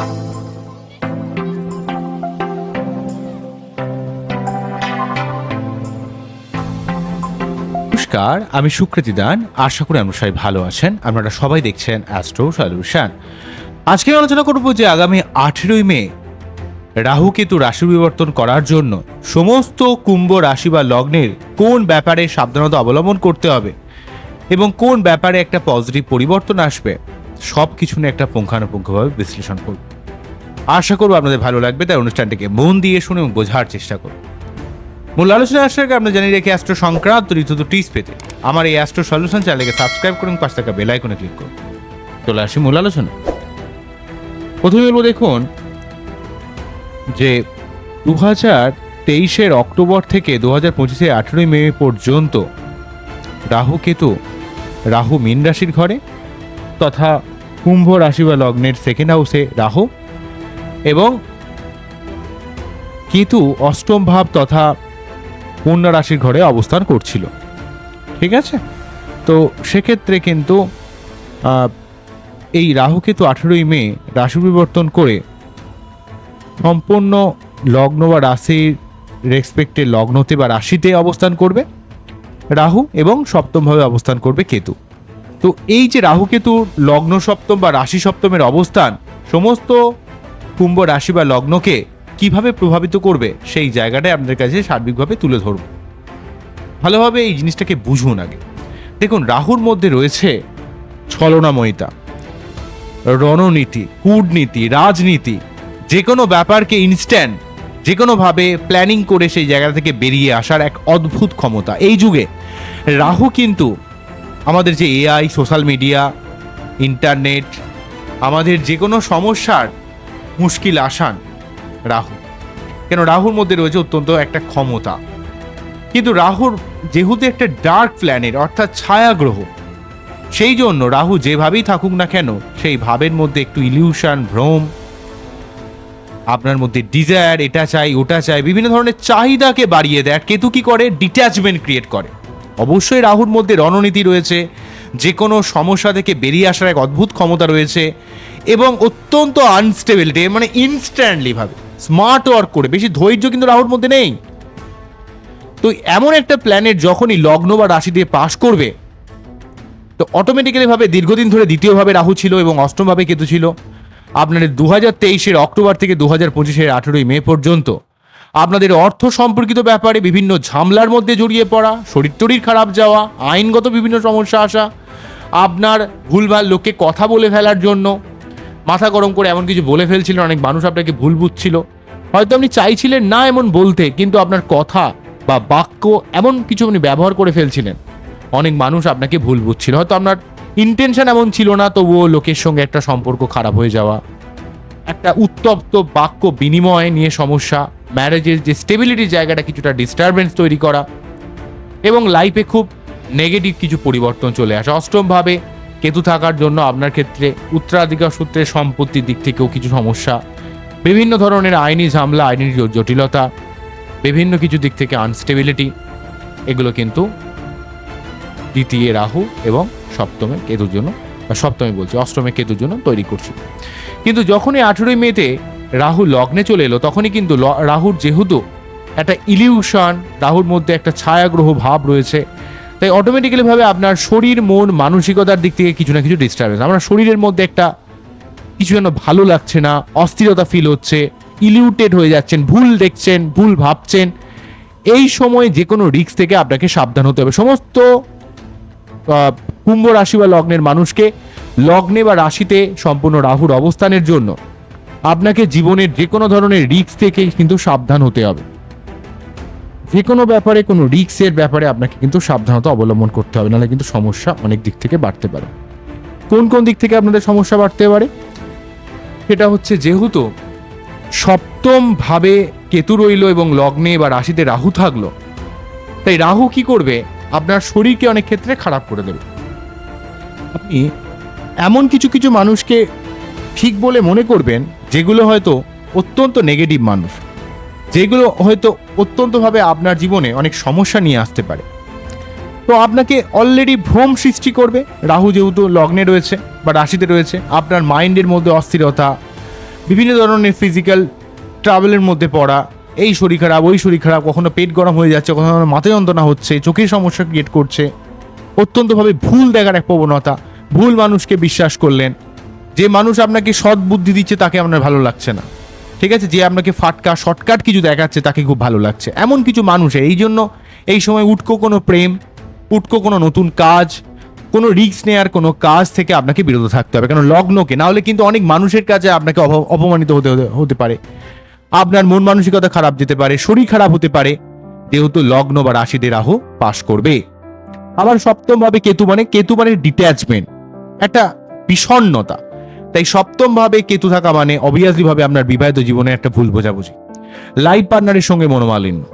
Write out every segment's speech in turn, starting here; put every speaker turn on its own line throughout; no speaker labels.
নমস্কার, আমি সুকৃতি দান। আশা করি আপনারা সবাই ভালো আছেন। আপনারা সবাই দেখছেন অ্যাস্ট্রো সলিউশন আজকে আমি আলোচনা করব যে আগামী আঠেরোই মে রাহু কেতু রাশি বিবর্তন করার জন্য সমস্ত কুম্ভ রাশি বা লগ্নের কোন ব্যাপারে সাবধানতা অবলম্বন করতে হবে এবং কোন ব্যাপারে একটা পজিটিভ পরিবর্তন আসবে সব কিছু নিয়ে একটা পুঙ্খানুপুঙ্খভাবে বিশ্লেষণ করব। আশা করব আপনাদের ভালো লাগবে, তাই অনুষ্ঠানটিকে মন দিয়ে শুনে এবং বোঝার চেষ্টা করুন মূল আলোচনা আসার আগে আমরা জানি রেখে অ্যাস্ট্রো সংক্রান্ত ঋতু টিস পেতে আমার এই অ্যাস্ট্রো সলিউশন চ্যানেলকে সাবস্ক্রাইব করুন পাঁচ টাকা বেল আইকনে ক্লিক করুন। চলে আসি মূল আলোচনা প্রথমে বলব দেখুন যে দু হাজার তেইশের অক্টোবর থেকে দু হাজার পঁচিশে আঠেরোই মে পর্যন্ত রাহু কেতু, রাহু মীন রাশির ঘরে তথা কুম্ভ রাশি বা লগ্নের সেকেন্ড হাউসে রাহু এবং কেতু অষ্টম ভাব তথা কন্যা রাশির ঘরে অবস্থান করছিল। ঠিক আছে? তো সেক্ষেত্রে কিন্তু এই রাহুকেতু আঠেরোই মে রাশি পরিবর্তন করে সম্পূর্ণ লগ্ন বা রাশির রেসপেক্টে লগ্নতে বা রাশিতে অবস্থান করবে রাহু এবং সপ্তমভাবে অবস্থান করবে কেতু। তো এই যে রাহু কেতু লগ্ন সপ্তম বা রাশি সপ্তমের অবস্থান, সমস্ত কুম্ভ রাশি বা লগ্নকে কীভাবে প্রভাবিত করবে সেই জায়গাটাই আপনাদের কাছে সার্বিকভাবে তুলে ধরব। ভালোভাবে এই জিনিসটাকে বুঝুন আগে। দেখুন, রাহুর মধ্যে রয়েছে ছলনাময়িতা, রণনীতি, কূটনীতি, রাজনীতি যে কোনো ব্যাপারকে ইনস্ট্যান্ট যে কোনোভাবে প্ল্যানিং করে সেই জায়গা থেকে বেরিয়ে আসার এক অদ্ভুত ক্ষমতা। এই যুগে রাহু কিন্তু আমাদের যে এআই সোশ্যাল মিডিয়া ইন্টারনেট আমাদের যে কোনো সমস্যার মুশকিল আসান রাহু। কেন রাহুর মধ্যে রয়েছে অত্যন্ত একটা ক্ষমতা। কিন্তু রাহুর যেহেতু একটা ডার্ক প্ল্যানেট অর্থাৎ ছায়া গ্রহ সেই জন্য রাহু যেভাবেই থাকুক না কেন, সেই ভাবের মধ্যে একটু ইলিউশন ভ্রম, আপনার মধ্যে ডিজায়ার এটা চাই, ওটা চাই, বিভিন্ন ধরনের চাহিদাকে বাড়িয়ে দেয়। কেতু কি করে? ডিট্যাচমেন্ট ক্রিয়েট করে। অবশ্যই রাহুর মধ্যে রণনীতি রয়েছে। যে কোনো সমস্যা থেকে বেরিয়ে আসার এক অদ্ভুত ক্ষমতা রয়েছে। এবং অত্যন্ত আনস্টেবিলিটি মানে ইনস্ট্যান্টলি ভাবে। স্মার্ট ওয়ার্ক করে। বেশি ধৈর্য কিন্তু রাহুর মধ্যে নেই। তো এমন একটা প্ল্যানেট যখনই লগ্ন বা রাশি দিয়ে পাশ করবে, তো অটোমেটিক্যালি ভাবে দীর্ঘদিন ধরে দ্বিতীয়ভাবে রাহু ছিল এবং অষ্টমভাবে কেতু ছিল। আপনাদের দু হাজার তেইশের অক্টোবর থেকে দু হাজার পঁচিশের আঠেরোই মে পর্যন্ত আপনাদের অর্থ সম্পর্কিত ব্যাপারে বিভিন্ন ঝামলার মধ্যে জড়িয়ে পড়া, শরীর টরীর খারাপ যাওয়া, আইনগত বিভিন্ন সমস্যা আসা, আপনার ভুলভাল লোককে কথা বলে ফেলার জন্য মাথা গরম করে এমন কিছু বলে ফেলছিলেন অনেক মানুষ আপনাকে ভুল বুঝছিল। হয়তো আপনি চাইছিলেন না এমন বলতে, কিন্তু আপনার কথা বা বাক্য এমন কিছু আপনি ব্যবহার করে ফেলছিলেন। অনেক মানুষ আপনাকে ভুল বুঝছিল। হয়তো আপনার ইন্টেনশন এমন ছিল না, তবুও লোকের সঙ্গে একটা সম্পর্ক খারাপ হয়ে যাওয়া, একটা উত্তপ্ত বাক্য বিনিময় নিয়ে সমস্যা ম্যারেজের যে স্টেবিলিটির জায়গাটা কিছুটা ডিস্টারবেন্স তৈরি করা, এবং লাইফে খুব নেগেটিভ কিছু পরিবর্তন চলে আসে। অষ্টমভাবে কেতু থাকার জন্য আপনার ক্ষেত্রে উত্তরাধিকার সূত্রে সম্পত্তির দিক থেকেও কিছু সমস্যা, বিভিন্ন ধরনের আইনি ঝামলা, আইনি জটিলতা, বিভিন্ন কিছু দিক থেকে আনস্টেবিলিটি এগুলো কিন্তু দ্বিতীয় রাহু এবং সপ্তমে কেতুর জন্য সপ্তমে বলছি, অষ্টমে কেতুর জন্য তৈরি করছিল কিন্তু যখনই আঠেরোই মেতে রাহু লগ্নে চলে এলো, তখনই কিন্তু রাহুর যেহেতু একটা ইলিউশন রাহুর মধ্যে একটা ছায়াগ্রহ ভাব রয়েছে তাই অটোমেটিক্যালি ভাবে আপনার শরীর, মন, মানসিকতার দিক থেকে কিছু না কিছু ডিস্টারবেন্স আপনার শরীরের মধ্যে একটা কিছু যেন ভালো লাগছে না, অস্থিরতা ফিল হচ্ছে ইলিউটেড হয়ে যাচ্ছেন, ভুল দেখছেন, ভুল ভাবছেন, এই সময় যে কোনো রিক্স থেকে আপনাকে সাবধান হতে হবে। সমস্ত কুম্ভ রাশি বা লগ্নের মানুষকে লগ্নে বা রাশিতে সম্পূর্ণ রাহুর অবস্থানের জন্য আপনাকে জীবনের যে কোনো ধরনের রিক্স থেকে কিন্তু সাবধান হতে হবে। যে কোনো ব্যাপারে, কোনো রিস্কের ব্যাপারে আপনাকে কিন্তু সাবধানতা অবলম্বন করতে হবে, নাহলে কিন্তু সমস্যা অনেক দিক থেকে বাড়তে পারে। কোন কোন দিক থেকে আপনাদের সমস্যা বাড়তে পারে? সেটা হচ্ছে যেহেতু সপ্তম ভাবে কেতু রইল এবং লগ্নে বা রাশিতে রাহু থাকল, তাই রাহু কি করবে? আপনার শরীরকে অনেক ক্ষেত্রে খারাপ করে দেবে। আপনি এমন কিছু কিছু মানুষকে ঠিক বলে মনে করবেন, যেগুলো হয়তো অত্যন্ত নেগেটিভ মানুষ। যেগুলো হয়তো অত্যন্তভাবে আপনার জীবনে অনেক সমস্যা নিয়ে আসতে পারে। তো আপনাকে অলরেডি ভ্রম সৃষ্টি করবে। রাহু যেহেতু লগ্নে রয়েছে বা রাশিতে রয়েছে, আপনার মাইন্ডের মধ্যে অস্থিরতা, বিভিন্ন ধরনের ফিজিক্যাল ট্রাভেলের মধ্যে পড়া, এই শরীর খারাপ, ওই শরীর খারাপ, কখনো পেট গরম হয়ে যাচ্ছে, কখনো মাথা যন্ত্রণা হচ্ছে, চোখের সমস্যা ক্রিয়েট করছে, অত্যন্তভাবে ভুল দেখার এক প্রবণতা, ভুল মানুষকে বিশ্বাস করলেন, যে মানুষ আপনাকে সৎ বুদ্ধি দিচ্ছে তাকে আপনার ভালো লাগছে না। ঠিক আছে? যে আপনাকে ফাটকা, শর্টকাট কিছু দেখাচ্ছে, তাকে খুব ভালো লাগছে। এমন কিছু মানুষের এই জন্য এই সময় উটকো কোনো প্রেম, উটকো কোনো নতুন কাজ, কোনো রিস্ক নেওয়ার কোনো কাজ থেকে আপনাকে বিরত থাকতে হবে। কারণ লগ্নকে। না হলে কিন্তু অনেক মানুষের কাছে আপনাকে অপ- অপমানিত হতে, হতে- পারে। আপনার মন মানসিকতা খারাপ যেতে পারে, শরীর খারাপ হতে পারে। যেহেতু লগ্ন বা রাশিতে রাহু পাশ করবে। আবার সপ্তম ভাবে কেতু মানে কেতু মানে ডিট্যাচমেন্ট একটা বিষণ্ণতা। তাই সপ্তম ভাবে কেতু থাকা মানে অবভিয়াসলি ভাবে আপনার বিবাহিত জীবনে একটা ভুল বোঝাবুঝি। লাইফ পার্টনারের সঙ্গে মনোমালিন্য।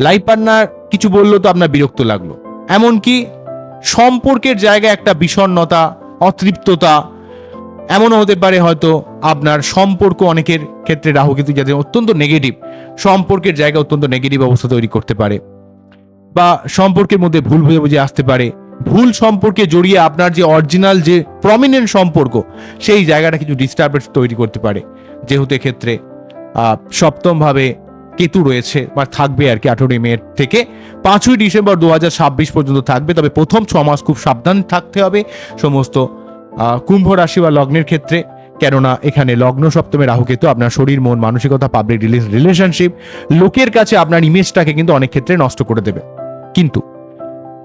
লাইফ পার্টনার কিছু বলল তো আপনার বিরক্ত লাগল। এমনকি সম্পর্কের জায়গায় একটা বিষণ্ণতা, অতৃপ্ততা, এমনও হতে পারে হয়তো আপনার সম্পর্ক অনেকের ক্ষেত্রে রাহু কেতু যাদের অত্যন্ত নেগেটিভ সম্পর্কের জায়গায় অত্যন্ত নেগেটিভ অবস্থা তৈরি করতে পারে বা সম্পর্কের মধ্যে ভুল বুঝাবুঝি আসতে পারে। ভুল সম্পর্কে জড়িয়ে আপনার যে অরিজিনাল যে প্রমিনেন্ট সম্পর্ক সেই জায়গাটা কিছু ডিস্টারবেন্স তৈরি করতে পারে। যেহেতু এক্ষেত্রে আহ, সপ্তমভাবে কেতু রয়েছে বা থাকবে আর কি আঠেরোই মে থেকে। পাঁচই ডিসেম্বর দু হাজার ছাব্বিশ পর্যন্ত থাকবে তবে প্রথম ছ মাস খুব সাবধান থাকতে হবে। সমস্ত কুম্ভ রাশি বা লগ্নের ক্ষেত্রে কেননা এখানে লগ্ন সপ্তমে রাহু কেতু আপনার শরীর মন মানসিকতা পাবলিক রিলেশনশিপ লোকের কাছে আপনার ইমেজটাকে কিন্তু অনেক ক্ষেত্রে নষ্ট করে দেবে। কিন্তু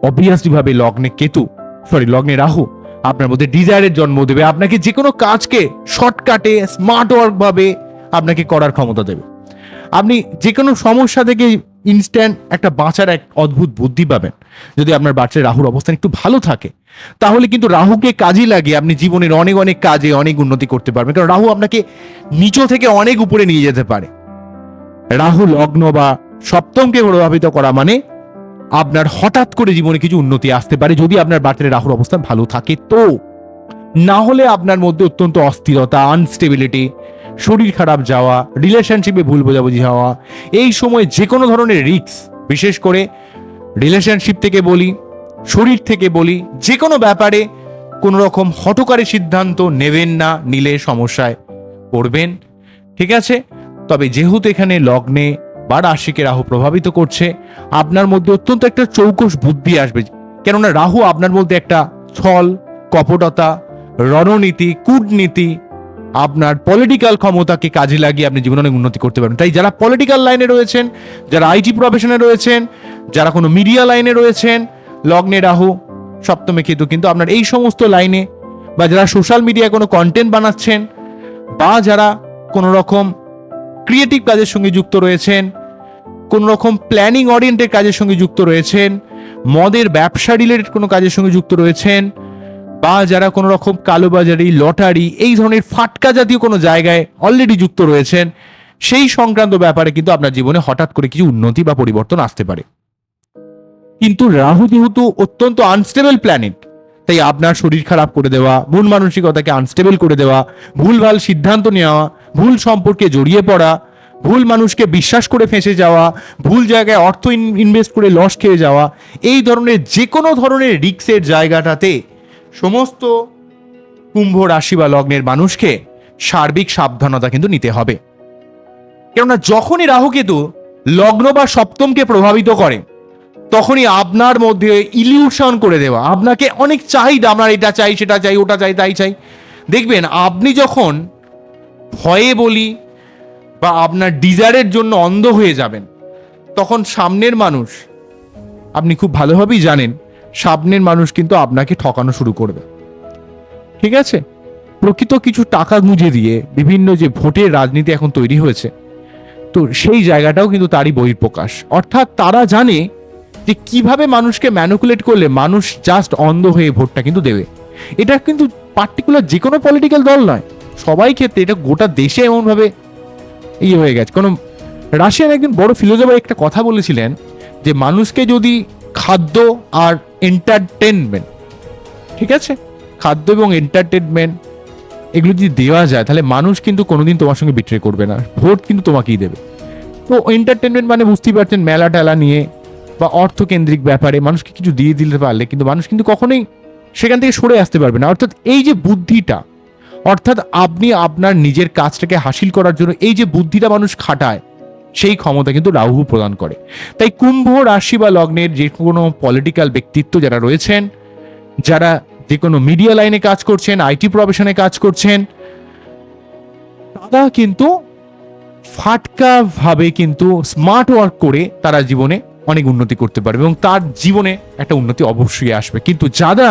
অবভিয়াসলি ভাবে লগ্নে কেতু সরি লগ্নে রাহু, আপনার মধ্যে ডিজায়ারের জন্ম দেবে, আপনাকে যে কোনো কাজকে শর্টকাটে স্মার্ট ওয়ার্ক ভাবে আপনাকে করার ক্ষমতা দেবে। আপনি যে কোনো সমস্যা থেকে ইনস্ট্যান্ট একটা বাঁচার এক অদ্ভুত বুদ্ধি পাবেন। যদি আপনার বাচ্চার রাহুর অবস্থান একটু ভালো থাকে, তাহলে কিন্তু রাহুকে কাজে লাগিয়ে আপনি জীবনের অনেক অনেক কাজে অনেক উন্নতি করতে পারবেন। কারণ রাহু আপনাকে নিচ থেকে অনেক উপরে নিয়ে যেতে পারে। রাহু লগ্ন বা সপ্তমকে প্রভাবিত করা মানে আপনার হঠাৎ করে জীবনে কিছু উন্নতি আসতে পারে যদি আপনার বাচ্চার রাহুর অবস্থান ভালো থাকে তো। না হলে আপনার মধ্যে অত্যন্ত অস্থিরতা আনস্টেবিলিটি শরীর খারাপ যাওয়া রিলেশনশিপে ভুল বোঝাবুঝি হওয়া, এই সময় যে কোনো ধরনের রিস্ক বিশেষ করে রিলেশনশিপ থেকে বলি, শরীর থেকে বলি যে কোনো ব্যাপারে কোনো রকম হটকারী সিদ্ধান্ত নেবেন না, নিলে সমস্যায় পড়বেন, ঠিক আছে? তবে যেহেতু এখানে লগ্নে বা রাশিকে রাহু প্রভাবিত করছে, আপনার মধ্যে অত্যন্ত একটা চৌকস বুদ্ধি আসবে। কেননা রাহু আপনার মধ্যে একটা ছল, কপটতা, রণনীতি, কূটনীতি, আপনার পলিটিক্যাল ক্ষমতাকে কাজে লাগিয়ে আপনি জীবনে অনেক উন্নতি করতে পারবেন তাই যারা পলিটিক্যাল লাইনে রয়েছেন, যারা আইটি প্রফেশনে রয়েছেন, যারা কোনো মিডিয়া লাইনে রয়েছেন, লগ্নে রাহু, সপ্তমে কেতু কিন্তু আপনার এই সমস্ত লাইনে বা যারা সোশ্যাল মিডিয়ায় কোনো কন্টেন্ট বানাচ্ছেন বা যারা কোনো রকম ক্রিয়েটিভ কাজের সঙ্গে যুক্ত রয়েছেন কোনো রকম প্ল্যানিং ওরিয়েন্টেড কাজের সঙ্গে যুক্ত রয়েছেন, মদের ব্যবসা রিলেটেড কোনো কাজের সঙ্গে যুক্ত রয়েছেন, বা যারা কোনো রকম কালোবাজারি, লটারি, এই ধরনের ফাটকা জাতীয় কোনো জায়গায় অলরেডি যুক্ত রয়েছেন, সেই সংক্রান্ত ব্যাপারে কিন্তু আপনার জীবনে হঠাৎ করে কিছু উন্নতি বা পরিবর্তন আসতে পারে। কিন্তু রাহু যেহেতু অত্যন্ত আনস্টেবল প্ল্যানেট তাই আপনার শরীর খারাপ করে দেওয়া, মন মানসিকতাকে আনস্টেবল করে দেওয়া, ভুলভাল সিদ্ধান্ত নেওয়া ভুল সম্পর্কে জড়িয়ে পড়া, ভুল মানুষকে বিশ্বাস করে ফেঁসে যাওয়া, ভুল জায়গায় অর্থ ইনভেস্ট করে লস খেয়ে যাওয়া, এই ধরনের যে কোনো ধরনের রিক্সের জায়গাটাতে সমস্ত কুম্ভ রাশি বা লগ্নের মানুষকে সার্বিক সাবধানতা কিন্তু নিতে হবে। কেননা যখনই রাহুকেতু লগ্ন বা সপ্তমকে প্রভাবিত করে, তখনই আপনার মধ্যে ইলিউশন করে দেওয়া, আপনাকে অনেক চাহিদা, আপনার এটা চাই, সেটা চাই, ওটা চাই, তাই চাই। দেখবেন, আপনি যখন ভয়ে বলি বা আপনার ডিজায়ারের জন্য অন্ধ হয়ে যাবেন, তখন সামনের মানুষ, আপনি খুব ভালোভাবেই জানেন, সামনের মানুষ কিন্তু আপনাকে ঠকানো শুরু করবে। ঠিক আছে? প্রকৃত কিছু টাকা গুঁজে দিয়ে বিভিন্ন যে ভোটের রাজনীতি এখন তৈরি হয়েছে, তো সেই জায়গাটাও কিন্তু তারই বহিঃপ্রকাশ। অর্থাৎ তারা জানে যে কীভাবে মানুষকে ম্যানুকুলেট করলে মানুষ জাস্ট অন্ধ হয়ে ভোটটা কিন্তু দেবে। এটা কিন্তু পার্টিকুলার যে কোনো পলিটিক্যাল দল নয়। সবাই ক্ষেত্রে এটা গোটা দেশে এমনভাবে ইয়ে হয়ে গেছে। কোনো রাশিয়ান একজন বড় ফিলোজফার একটা কথা বলেছিলেন যে মানুষকে যদি খাদ্য আর এন্টারটেনমেন্ট ঠিক আছে? খাদ্য এবং এন্টারটেনমেন্ট এগুলো যদি দেওয়া যায়, তাহলে মানুষ কিন্তু কোনোদিন তোমার সঙ্গে বিট্রে করবে না। ভোট কিন্তু তোমাকেই দেবে। তো এন্টারটেনমেন্ট মানে বুঝতেই পারছেন, মেলা টেলা নিয়ে বা অর্থকেন্দ্রিক ব্যাপারে মানুষকে কিছু দিয়ে দিতে পারলে, কিন্তু মানুষ কিন্তু কখনোই সেখান থেকে সরে আসতে পারবে না। অর্থাৎ এই যে বুদ্ধিটা অর্থাৎ আপনি আপনার নিজের কাজটাকে হাসিল করার জন্য এই যে বুদ্ধিটা মানুষ খাটায়, সেই ক্ষমতা কিন্তু রাহু প্রদান করে। তাই কুম্ভ রাশি বা লগ্নের যে কোনো পলিটিক্যাল ব্যক্তিত্ব যারা রয়েছেন, যারা যে কোনো মিডিয়া লাইনে কাজ করছেন আইটি প্রফেশনে কাজ করছেন, তারা কিন্তু ফাটকা ভাবে কিন্তু স্মার্ট ওয়ার্ক করে তারা জীবনে অনেক উন্নতি করতে পারবে এবং তার জীবনে একটা উন্নতি অবশ্যই আসবে। কিন্তু যারা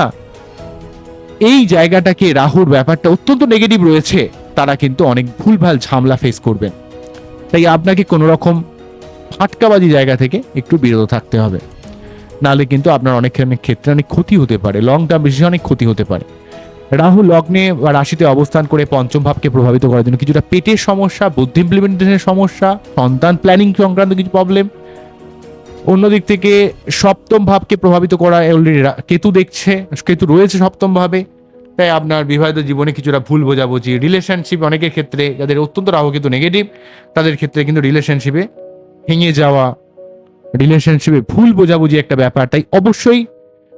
এই জায়গাটাকে রাহুর ব্যাপারটা অত্যন্ত নেগেটিভ রয়েছে, তারা কিন্তু অনেক ভুলভাল ঝামলা ফেস করবেন। তাই আপনাকে কোনো রকম ফাটকাবাজি জায়গা থেকে একটু বিরত থাকতে হবে। নাহলে কিন্তু আপনার অনেক ক্ষেত্রে অনেক ক্ষতি হতে পারে লং টার্ম বেশি অনেক ক্ষতি হতে পারে। রাহু লগ্নে বা রাশিতে অবস্থান করে পঞ্চম ভাবকে প্রভাবিত করার জন্য কিছুটা পেটের সমস্যা, বুদ্ধি ইমপ্লিমেন্টেশনের সমস্যা, সন্তান প্ল্যানিং সংক্রান্ত কিছু প্রবলেম অন্যদিক থেকে সপ্তম ভাবকে প্রভাবিত করা অলরেডি কেতু দেখছে, কেতু রয়েছে সপ্তম ভাবে। তাই আপনার বিবাহিত জীবনে কিছুটা ভুল বোঝাবুঝি। রিলেশনশিপ অনেকের ক্ষেত্রে, যাদের অত্যন্ত রাহু কিন্তু নেগেটিভ তাদের ক্ষেত্রে কিন্তু রিলেশনশিপে ভেঙে যাওয়া রিলেশনশিপে ভুল বোঝাবুঝি একটা ব্যাপার। তাই অবশ্যই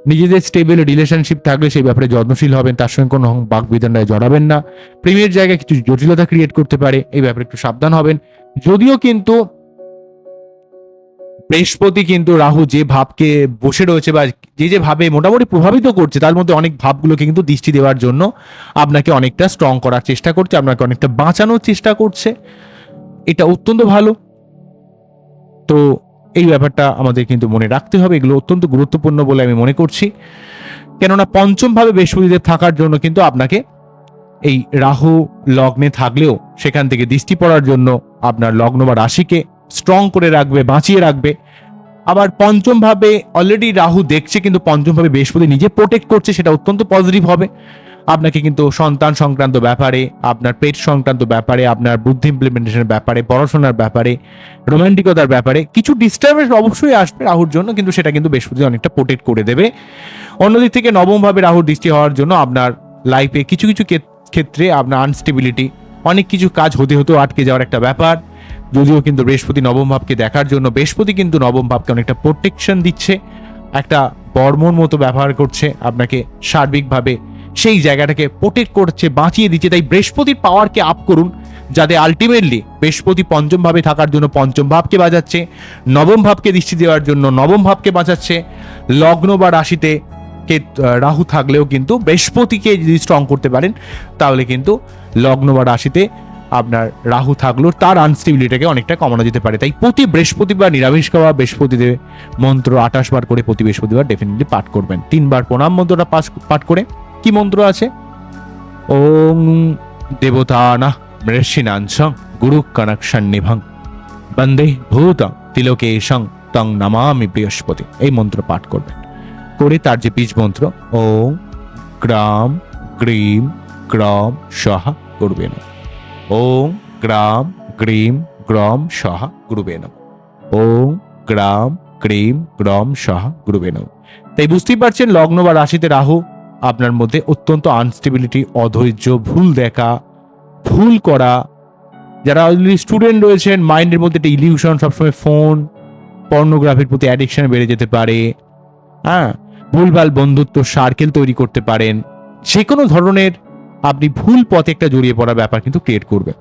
নিজেদের স্টেবল রিলেশনশিপ থাকলে সেই ব্যাপারে যত্নশীল হবেন, তার সঙ্গে কোনো বাক বিধানায় জড়াবেন না। প্রেমের জায়গায় কিছু জটিলতা ক্রিয়েট করতে পারে, এই ব্যাপারে একটু সাবধান হবেন। যদিও কিন্তু বৃহস্পতি কিন্তু রাহু যে ভাবকে বসে রয়েছে বা যে যে ভাবে মোটামুটি প্রভাবিত করছে, তার মধ্যে অনেক ভাবগুলোকে কিন্তু দৃষ্টি দেওয়ার জন্য আপনাকে অনেকটা স্ট্রং করার চেষ্টা করছে, আপনাকে অনেকটা বাঁচানোর চেষ্টা করছে। এটা অত্যন্ত ভালো। তো এই ব্যাপারটা আমাদের কিন্তু মনে রাখতে হবে, এগুলো অত্যন্ত গুরুত্বপূর্ণ বলে আমি মনে করছি। কেননা পঞ্চম ভাবে বৃহস্পতিদেব থাকার জন্য কিন্তু আপনাকে এই রাহু লগ্নে থাকলেও সেখান থেকে দৃষ্টি পড়ার জন্য আপনার লগ্ন বা রাশিকে স্ট্রং করে রাখবে, বাঁচিয়ে রাখবে। আবার পঞ্চম ভাবে অলরেডি রাহু দেখছে, কিন্তু পঞ্চম ভাবে বৃহস্পতি নিজে প্রোটেক্ট করছে, সেটা অত্যন্ত পজিটিভ হবে। আপনাকে কিন্তু সন্তান সংক্রান্ত ব্যাপারে, আপনার পেট সংক্রান্ত ব্যাপারে, আপনার বুদ্ধি ইমপ্লিমেন্টেশনের ব্যাপারে, পড়াশোনার ব্যাপারে রোমান্টিকতার ব্যাপারে কিছু ডিস্টার্বেন্স অবশ্যই আসবে রাহুর জন্য, কিন্তু সেটা কিন্তু বৃহস্পতি অনেকটা প্রোটেক্ট করে দেবে। অন্যদিক থেকে নবমভাবে রাহুর দৃষ্টি হওয়ার জন্য আপনার লাইফে কিছু কিছু ক্ষেত্রে আপনার আনস্টেবিলিটি অনেক কিছু কাজ হতে হতেও আটকে যাওয়ার একটা ব্যাপার। যদিও কিন্তু বৃহস্পতি নবম ভাবকে দেখার জন্য, বৃহস্পতি কিন্তু নবম ভাবকে অনেকটা প্রোটেকশন দিচ্ছে, একটা বর্মর মতো ব্যবহার করছে, আপনাকে সার্বিকভাবে সেই জায়গাটাকে প্রোটেক্ট করছে, বাঁচিয়ে দিচ্ছে। তাই বৃহস্পতির পাওয়ারকে আপ করুন, যাতে আলটিমেটলি বৃহস্পতি পঞ্চম ভাবে থাকার জন্য পঞ্চম ভাবকে বাঁচাচ্ছে, নবম ভাবকে দৃষ্টি দেওয়ার জন্য নবম ভাবকে বাঁচাচ্ছে। লগ্ন বা রাশিতে কে রাহু থাকলেও কিন্তু বৃহস্পতিকে যদি স্ট্রং করতে পারেন, তাহলে কিন্তু লগ্ন বা রাশিতে আপনার রাহু থাকলেও তার আনস্টেবিলিটিকে অনেকটা কমানো যেতে পারে। তাই প্রতি বৃহস্পতিবার নিরামিষ খাওয়া বৃহস্পতিদেব মন্ত্র আঠাশ বার করে প্রতি বৃহস্পতিবার ডেফিনেটলি পাঠ করবেন। তিনবার প্রণাম মন্ত্রটা পাঠ করে। কি মন্ত্র আছে? ওং দেবতানা মৃষিনাংশং গুরু কনকশন্নিভং বন্দে ভূত তিলোকেশং তং নমামি বৃহস্পতি। এই মন্ত্র পাঠ করবেন। করে তার যে বীজ মন্ত্র, ওং, গ্রাম, গ্রীম, গ্রাম সহা করবেন। ওং গ্রাম গ্রীম গ্রম সহা গুরুবে নম। ওং গ্রাম গ্রীম গ্রম সহা গুরুবে নম। তাই বুঝতেই পারছেন, লগ্ন বা রাশিতে রাহু আপনার মধ্যে অত্যন্ত আনস্টেবিলিটি অধৈর্য, ভুল দেখা, ভুল করা। যারা অলরেডি স্টুডেন্ট রয়েছেন মাইন্ডের মধ্যে একটা ইলিউশন সবসময় ফোন পর্নোগ্রাফির প্রতি অ্যাডিকশন বেড়ে যেতে পারে। হ্যাঁ ভুলভাল বন্ধুত্ব সার্কেল তৈরি করতে পারেন। যে কোনো ধরনের আপনি ভুল পথে একটা জড়িয়ে পড়ার ব্যাপার কিন্তু ক্রিয়েট করবে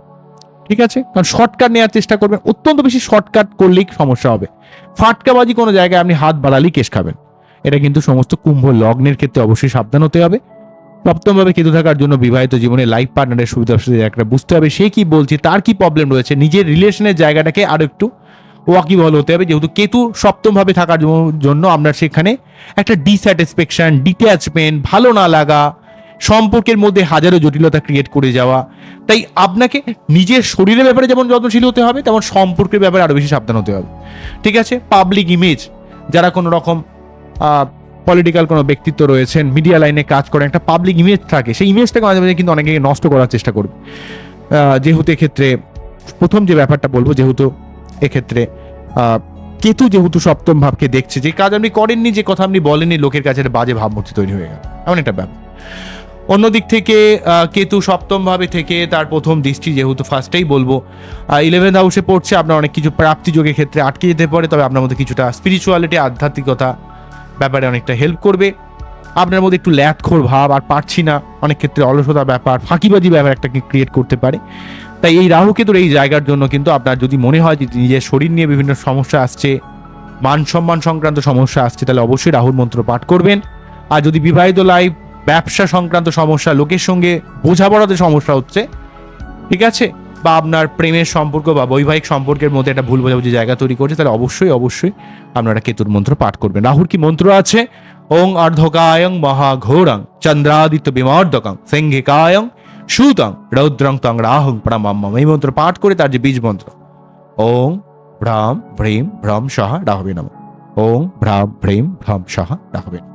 ঠিক আছে? কারণ শর্টকাট নেওয়ার চেষ্টা করবেন। অত্যন্ত বেশি শর্টকাট করলেই সমস্যা হবে। ফাটকাবাজি কোনো জায়গায় আপনি হাত বাড়ালেই কেস খাবেন। এটা কিন্তু সমস্ত কুম্ভ লগ্নের ক্ষেত্রে অবশ্যই সাবধান হতে হবে। সপ্তমভাবে কেতু থাকার জন্য বিবাহিত জীবনে লাইফ পার্টনারের সুবিধা অসুবিধা একটা বুঝতে হবে। সে কি বলছে, তার কি প্রবলেম রয়েছে? নিজের রিলেশনের জায়গাটাকে আরও একটু ওয়াকিবহল হতে হবে। যেহেতু কেতু সপ্তমভাবে থাকার জন্য আপনার সেখানে একটা ডিস্যাটিসফ্যাকশন ডিট্যাচমেন্ট ভালো না লাগা সম্পর্কের মধ্যে হাজারো জটিলতা ক্রিয়েট করে যাওয়া। তাই আপনাকে নিজের শরীরের ব্যাপারে যেমন যত্নশীল হতে হবে, তেমন সম্পর্কের ব্যাপারে আরও বেশি সাবধান হতে হবে। ঠিক আছে? পাবলিক ইমেজ যারা কোনো রকম পলিটিক্যাল কোনো ব্যক্তিত্ব রয়েছেন মিডিয়া লাইনে কাজ করেন, একটা পাবলিক ইমেজ থাকে। সেই ইমেজটাকে মাঝে মাঝে কিন্তু অনেকে নষ্ট করার চেষ্টা করবে। যেহেতু এক্ষেত্রে, প্রথম যে ব্যাপারটা বলব, যেহেতু এক্ষেত্রে কেতু যেহেতু সপ্তম ভাবকে দেখছে, যে কাজ আপনি করেননি, যে কথা আপনি বলেননি, লোকের কাছে একটা বাজে ভাবমূর্তি তৈরি হয়ে গেল। এমন একটা ব্যাপার। অন্যদিক থেকে কেতু সপ্তম ভাবে থেকে তার প্রথম দৃষ্টি যেহেতু ফার্স্টেই বলব। ইলেভেন্থ হাউসে পড়ছে, আপনার অনেক কিছু প্রাপ্তি যোগের ক্ষেত্রে আটকে যেতে পারে, তবে আপনার মধ্যে কিছুটা স্পিরিচুয়ালিটি আধ্যাত্মিকতা ব্যাপারে অনেকটা হেল্প করবে। আপনার মধ্যে একটু ল্যাটখোর ভাব, আর পারছি না, অনেক ক্ষেত্রে অলসতা ব্যাপার, ফাঁকিবাজি ব্যাপার একটা ক্রিয়েট করতে পারে। তাই এই রাহু কেতুর এই জায়গার জন্য কিন্তু আপনার যদি মনে হয় যে নিজের শরীর নিয়ে বিভিন্ন সমস্যা আসছে, মান সম্মান সংক্রান্ত সমস্যা আসছে, তাহলে অবশ্যই রাহুর মন্ত্র পাঠ করবেন। আর যদি বিবাহিত লাইফ ব্যবসা সংক্রান্ত সমস্যা, লোকের সঙ্গে বোঝাপড়াতে সমস্যা হচ্ছে। ঠিক আছে? বা আপনার প্রেমের সম্পর্ক বা বৈবাহিক সম্পর্কের মধ্যে একটা ভুল বোঝাবুঝি জায়গা তৈরি করছে, তাহলে অবশ্যই অবশ্যই আপনারা কেতুর মন্ত্র পাঠ করবেন। রাহুর কি মন্ত্র আছে? ওং অর্ধকায়ং মহাঘোরং চন্দ্রাদিত্য বিমর্দকং সিংহিকায়ং সুতং রৌদ্রং তং রাহং প্রামাম্মম এই মন্ত্র পাঠ করে তার যে বীজ মন্ত্র। ওং ভ্রাম ভ্রীম ভ্রম সহ রাহবে নম। ওং ভ্রাম ভ্রীম ভ্রম সহ রাহবে নম।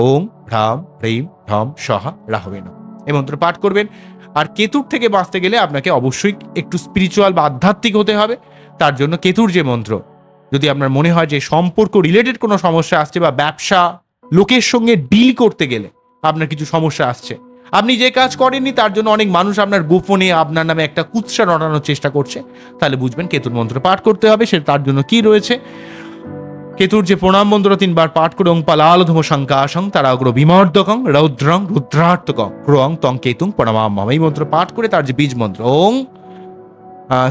ওং রাম ভ্রীম ভ্রম সহ, রাহবেন। এই মন্ত্র পাঠ করবেন। আর কেতুর থেকে বাঁচতে গেলে আপনাকে অবশ্যই একটু স্পিরিচুয়াল বা আধ্যাত্মিক হতে হবে। তার জন্য কেতুর যে মন্ত্র, যদি আপনার মনে হয় যে সম্পর্ক রিলেটেড কোনো সমস্যা আসছে বা ব্যবসা, লোকের সঙ্গে ডিল করতে গেলে আপনার কিছু সমস্যা আসছে। আপনি যে কাজ করেননি, তার জন্য অনেক মানুষ আপনার গোপনে আপনার নামে একটা কুৎসা রটানোর চেষ্টা করছে। তাহলে বুঝবেন, কেতুর মন্ত্র পাঠ করতে হবে। সে তার জন্য কি রয়েছে? কেতুর যে প্রণাম মন্ত্র তিনবার পাঠ করে ওং পালালধম শঙ্কাশং তারা অগ্র বিমর্দকং, রৌদ্রং রুদ্রার্তকং। ক্রং তং কেতুং প্রণামাম এই মন্ত্র পাঠ করে তার যে বীজ মন্ত্র। ওং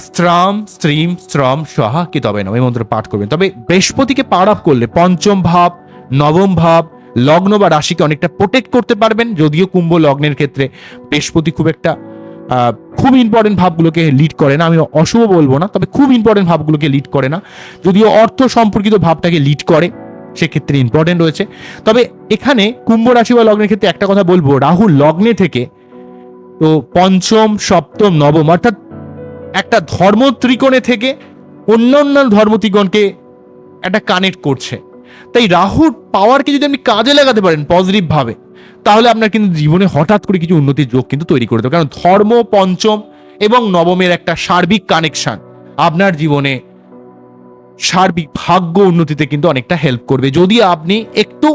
স্ত্রাম, স্ত্রীম শ্রম সহা কি তবে না এই মন্ত্র পাঠ করবেন। তবে বৃহস্পতিকে পার আপ করলে পঞ্চম ভাব, নবম ভাব, লগ্ন বা রাশিকে অনেকটা প্রোটেক্ট করতে পারবেন। যদিও কুম্ভ লগ্নের ক্ষেত্রে বৃহস্পতি খুব একটা খুব ইম্পর্টেন্ট ভাবগুলোকে লিড করে না। আমি অশুভ বলব না, তবে খুব ইম্পর্টেন্ট ভাবগুলোকে লিড করে না। যদিও অর্থ সম্পর্কিত ভাবটাকে লিড করে, সেক্ষেত্রে ইম্পর্টেন্ট রয়েছে। তবে এখানে কুম্ভ রাশি বা লগ্নের ক্ষেত্রে একটা কথা বলব, রাহু লগ্নে থেকে তো পঞ্চম, সপ্তম, নবম, অর্থাৎ একটা ধর্ম ত্রিকোণে থেকে অন্য অন্য ধর্ম ত্রিকোণকে একটা কানেক্ট করছে। তাই রাহুর পাওয়ারকে যদি আপনি কাজে লাগাতে পারেন পজিটিভভাবে তাহলে আপনার কিন্তু জীবনে হঠাৎ করে কিছু উন্নতির যোগ কিন্তু তৈরি করে দেবে। কারণ ধর্ম, পঞ্চম এবং নবমের একটা সার্বিক কানেকশন আপনার জীবনে সার্বিক ভাগ্য উন্নতিতে কিন্তু অনেকটা হেল্প করবে। যদি আপনি একটু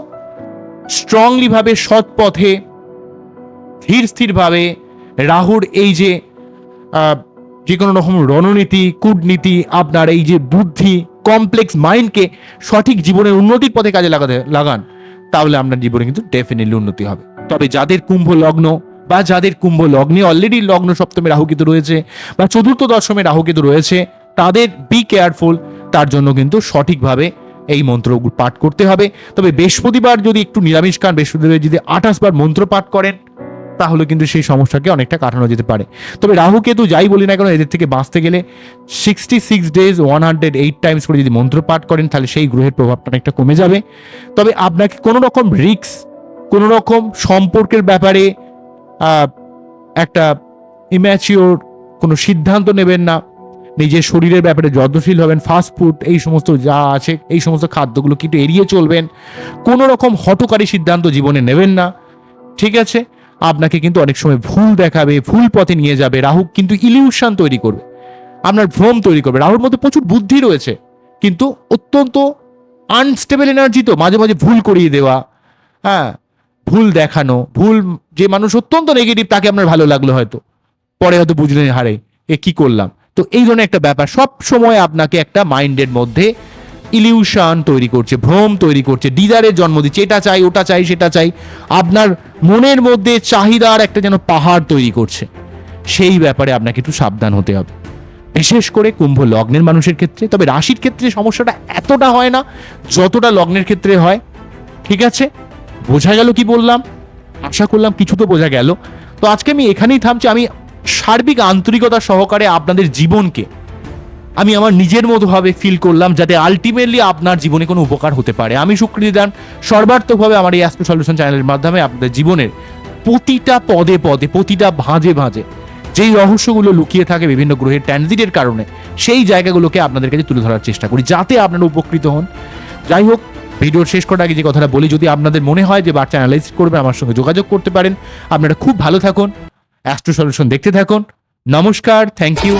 স্ট্রংলি ভাবে, সৎ পথে, ধীর স্থিরভাবে রাহুর এই যে যে কোনো রকম রণনীতি, কূটনীতি, আপনার এই যে বুদ্ধি কমপ্লেক্স মাইন্ডকে সঠিক জীবনের উন্নতির পথে কাজে লাগাতে, লাগান, তাহলে আপনার জীবনে কিন্তু ডেফিনেটলি উন্নতি হবে। তবে যাদের কুম্ভ লগ্ন বা যাদের কুম্ভ লগ্নে অলরেডি লগ্ন সপ্তমে রাহুকেতু রয়েছে বা চতুর্থ দশমে রাহুকেতু রয়েছে, তাদের বি কেয়ারফুল তার জন্য কিন্তু সঠিকভাবে এই মন্ত্রগুলো পাঠ করতে হবে। তবে বৃহস্পতিবার যদি একটু নিরামিষ খান, বৃহস্পতিবার যদি আঠাশ বার মন্ত্র পাঠ করেন তাহলে কিন্তু সেই সমস্যাকে অনেকটা কাটানো যেতে পারে। তবে রাহু কেতু যাই বলি না কেন, এদের থেকে বাঁচতে গেলে sixty six days one hundred eight times করে যদি মন্ত্র পাঠ করেন, তাহলে সেই গ্রহের প্রভাবটা অনেকটা কমে যাবে। তবে আপনাকে কোনো রকম রিক্স কোনো রকম সম্পর্কের ব্যাপারে একটা ইম্যাচিওর কোনো সিদ্ধান্ত নেবেন না। নিজের শরীরের ব্যাপারে যত্নশীল হবেন ফাস্ট ফুড এই সমস্ত যা আছে, এই সমস্ত খাদ্যগুলো কিন্তু এড়িয়ে চলবেন। কোনো রকম হটকারী সিদ্ধান্ত জীবনে নেবেন না। ঠিক আছে? আপনাকে কিন্তু অনেক সময় ভুল দেখাবে, ভুল পথে নিয়ে যাবে। রাহু কিন্তু ইলিউশন তৈরি করবে। আপনার ভ্রম তৈরি করবে। রাহুর মধ্যে প্রচুর বুদ্ধি রয়েছে। কিন্তু অত্যন্ত আনস্টেবল এনার্জি তো মাঝে মাঝে ভুল করিয়ে দেওয়া হ্যাঁ ভুল দেখানো, ভুল যে মানুষ অত্যন্ত নেগেটিভ তাকে আপনার ভালো লাগল হয়তো। পরে হয়তো বুঝলেন হারে এ কি করলাম? তো এই ধরনের একটা ব্যাপার সব সময় আপনাকে একটা মাইন্ডের মধ্যে ইলিউশন তৈরি করছে, ভ্রম তৈরি করছে, ডিজারের জন্ম দিচ্ছে, এটা চাই, ওটা চাই, সেটা চাই। আপনার মনের মধ্যে চাহিদার একটা যেন পাহাড় তৈরি করছে, সেই ব্যাপারে আপনাকে একটু সাবধান হতে হবে। বিশেষ করে কুম্ভ লগ্নের মানুষের ক্ষেত্রে, তবে রাশির ক্ষেত্রে সমস্যাটা এতটা হয় না, যতটা লগ্নের ক্ষেত্রে হয়, ঠিক আছে? বোঝা গেল কি বললাম? আশা করলাম কিছু তো বোঝা গেল। তো আজকে আমি এখানেই থামছি, আমি সার্বিক আন্তরিকতা সহকারে আপনাদের জীবনকে আমি আমার নিজের মতো ভাবে ফিল করলাম যাতে আলটিমেটলি আপনার জীবনে কোনো উপকার হতে পারে। আমি সুকৃতি দান। সর্বার্থকভাবে আমার এই অ্যাস্ট্রো সলিউশন চ্যানেলের মাধ্যমে আপনাদের জীবনের প্রতিটা পদে পদে, প্রতিটা ভাঁজে ভাঁজে, যেই রহস্যগুলো লুকিয়ে থাকে বিভিন্ন গ্রহের ট্রানজিটের কারণে, সেই জায়গাগুলোকে আপনাদের কাছে তুলে ধরার চেষ্টা করি, যাতে আপনারা উপকৃত হন। যাই হোক, ভিডিওর শেষ করার আগে যে কথাটা বলি, যদি আপনাদের মনে হয় যে বাচ্চা অ্যানালাইজ করবে, আমার সঙ্গে যোগাযোগ করতে পারেন। আপনারা খুব ভালো থাকুন। অ্যাস্ট্রো সলিউশন দেখতে থাকুন। নমস্কার থ্যাংক ইউ